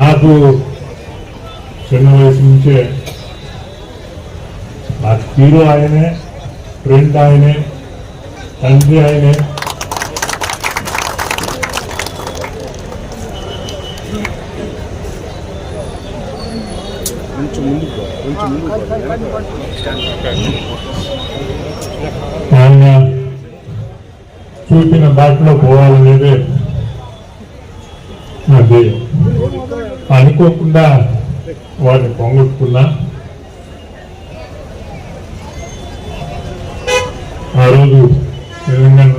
నాకు చిన్న వయసు నుంచే నాకు తీరు ఆయనే ఫ్రెండ్ ఆయనే తండ్రి ఆయనే కొంచెం ముందుకు కొంచెం ముందుకు ఆయన చూపిన బాటలో పోవాలనేది నా ధ్యేయం. అనుకోకుండా వారిని పొంగొట్టుకున్నా. ఆ రోజు తెలంగాణ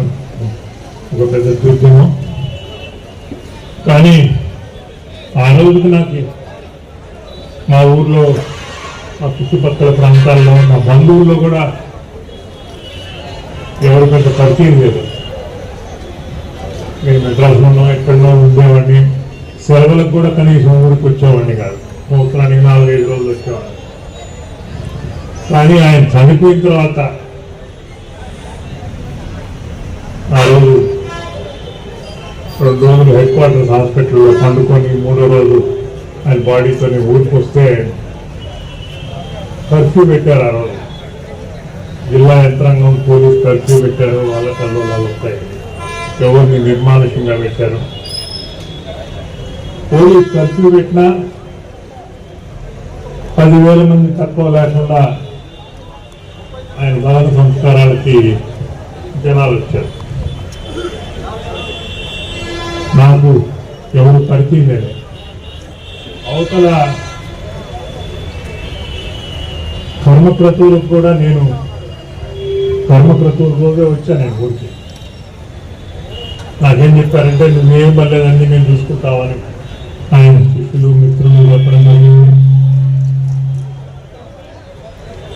ఒక పెద్ద దుర్గమం. కానీ ఆ రోజుకి నాకు మా ఊర్లో మా చుట్టుపక్కల ప్రాంతాల్లో నా బంధువుల్లో కూడా ఎవరు పెద్ద పరిచయం లేదు. నేను మెడ్రాస్లోనో ఎక్కడో ఉండేవాడిని. సెలవులకు కూడా కనీసం ఊరికి వచ్చేవాడిని కాదు. సంవత్సరానికి నాలుగైదు రోజులు వచ్చేవాడిని. కానీ ఆయన చనిపోయిన తర్వాత ఆ రోజు రెండు రోజులు హెడ్ క్వార్టర్స్ హాస్పిటల్లో పండుకొని మూడో రోజు ఆయన బాడీతోని ఊరికి వస్తే కర్ఫ్యూ పెట్టారు ఆ రోజు. జిల్లా యంత్రాంగం పోలీస్ కర్ఫ్యూ పెట్టారు వాళ్ళ కల్లోలాలు వస్తాయి. ఎవరిని నిర్మానుషంగా పెట్టారు? పోలీస్ కర్ఫ్యూ పెట్టినా పదివేల మంది తక్కువ లేకుండా ఆయన దహన సంస్కారాలకి జనాలు వచ్చారు. నాకు ఎవరు పరిచయం లేదు. అవతల కర్మక్రతువులకు కూడా నేను కర్మక్రతువుల వచ్చాను నేను ఊరికి. నాకేం చెప్పారంటే నువ్వేం పర్లేదండి నేను చూసుకుంటావని. ఆయన శిష్యులు మిత్రులు చెప్పడం జరిగింది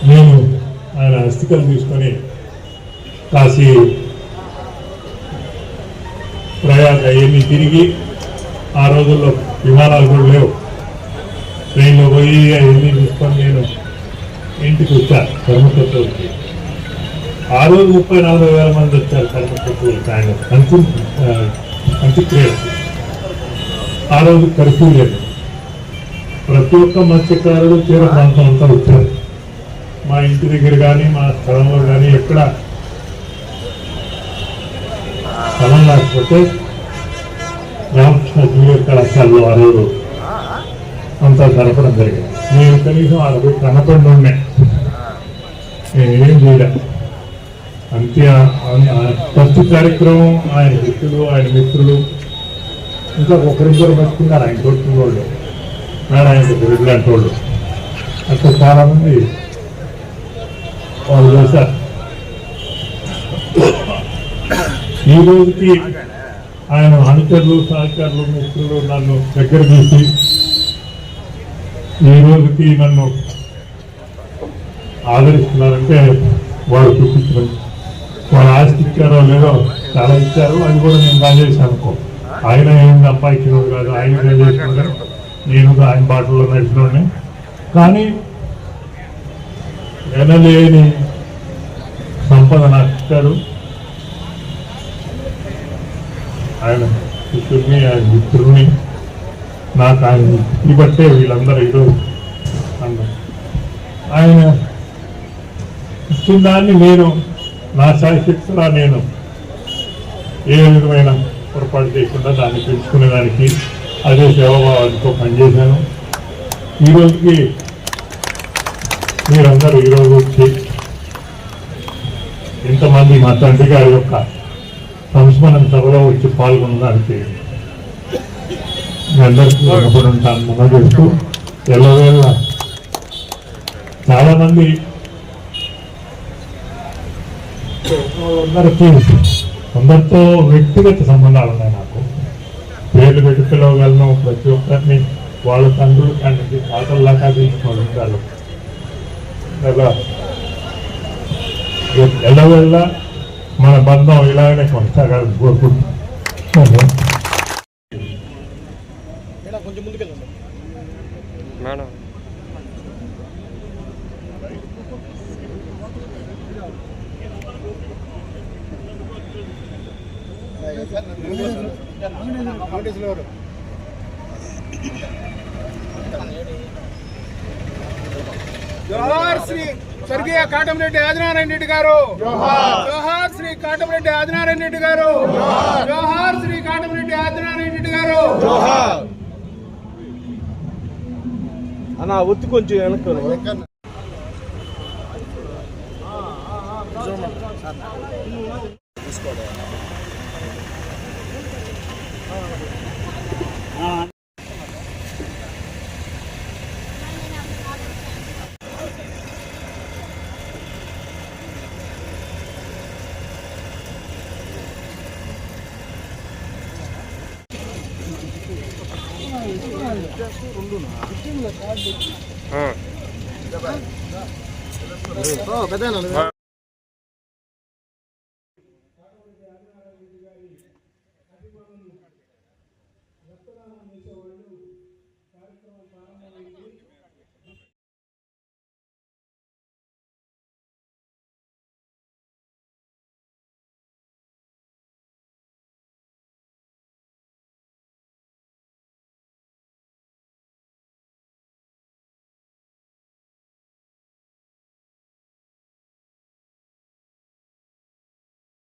నేను ఆయన అస్థికలు తీసుకొని కాశీ ప్రయాగ ఏమి తిరిగి ఆ రోజుల్లో విమానాలు కూడా లేవు. ట్రైన్లో పోయి అవన్నీ చూసుకొని నేను ఇంటికి వచ్చాను కర్మకర్తలకి ఆ రోజు ముప్పై నలభై వేల మంది వచ్చారు కర్మకర్తలకి ఆయన అంతి అంత్యక్రియలకు ఆ రోజు కర్ఫ్యూ లేదు. ప్రతి ఒక్క మత్స్యకారుడు తీర ప్రాంతం అంతా వచ్చారు. మా ఇంటి దగ్గర కానీ మా స్థలంలో కానీ ఎక్కడ స్థలం లేకపోతే రామకృష్ణ జూనియర్ కళాశాలలో ఆ రోజు అంతా జరపడం జరిగింది నేను కనీసం అరవై కనపడి ఉండే నేను ఏం చేయలే. అంతే ఫస్ట్ కార్యక్రమం ఆయన మిత్రులు ఆయన మిత్రులు ఇంకా ఒకరిద్దరు మెచ్చుకున్నారు ఆయన తోటి వాళ్ళు. నారాయణ గురుడు లాంటి వాళ్ళు. అక్కడ చాలా మంది వాళ్ళు చేశారు. ఈ రోజుకి ఆయన అనుచరులు సహచరులు మిత్రులు నన్ను దగ్గర తీసి ఈ రోజుకి నన్ను ఆదరిస్తున్నారంటే వారు చూపించడం వారు ఆస్తి ఇచ్చారో లేదో చాలా ఇచ్చారు. అది కూడా నేను రాజేశాను అనుకో. ఆయన ఏం సంపాదించినోడు కాదు. ఆయన ఏం చేసినాడు నేను కూడా ఆయన బాటలో నడిచినోడిని. కానీ ఎనలేని సంపద నాకు ఇచ్చాడు ఆయన శిష్యుడిని ఆయన మిత్రుడిని నాకు ఆయన ఈ బట్టే వీళ్ళందరూ ఈరోజు అన్నారు. ఆయన ఇచ్చిన దాన్ని నేను నా శాశక్తులా నేను ఏ విధమైన పొరపాటు చేయకుండా దాన్ని పెంచుకునేదానికి అదే సేవాభావాలతో పనిచేశాను. ఈరోజుకి మీరందరూ ఈరోజు వచ్చి ఇంతమంది మా తండ్రి గారి యొక్క సంస్మరణ సభలో వచ్చి పాల్గొనడానికి అందరికీ ఉంటాను మనం చేస్తూ ఎల్లవేళ చాలా మంది అందరికీ అందరితో వ్యక్తిగత సంబంధాలు ఉన్నాయి నాకు. పేర్లు పెట్టి పిలవగలను ప్రతి ఒక్కరిని వాళ్ళ తండ్రులు కానీ తాతల్లాగా తీసుకోవాలి ఎలా? ఎల్లవేళ మన బంధం ఇలాగనే కొనసాగాలని కోరుకుంటున్నాను. శ్రీ స్వర్గీయ కాటమరెడ్డి ఆదినారాయణ రెడ్డి గారు జోహార్ శ్రీ కాటమరెడ్డి ఆదినారాయణ రెడ్డి గారు జోహార్ శ్రీ కాటమరెడ్డి ఆదినారాయణ రెడ్డి గారు అన్నా ఒత్తి కొంచెం వెనక్కు తీసుకోవడం 아. 응. 어, 어 배달 나는 రక్తదానం చేసేవాళ్ళు. కార్యక్రమం ప్రారంభమైంది.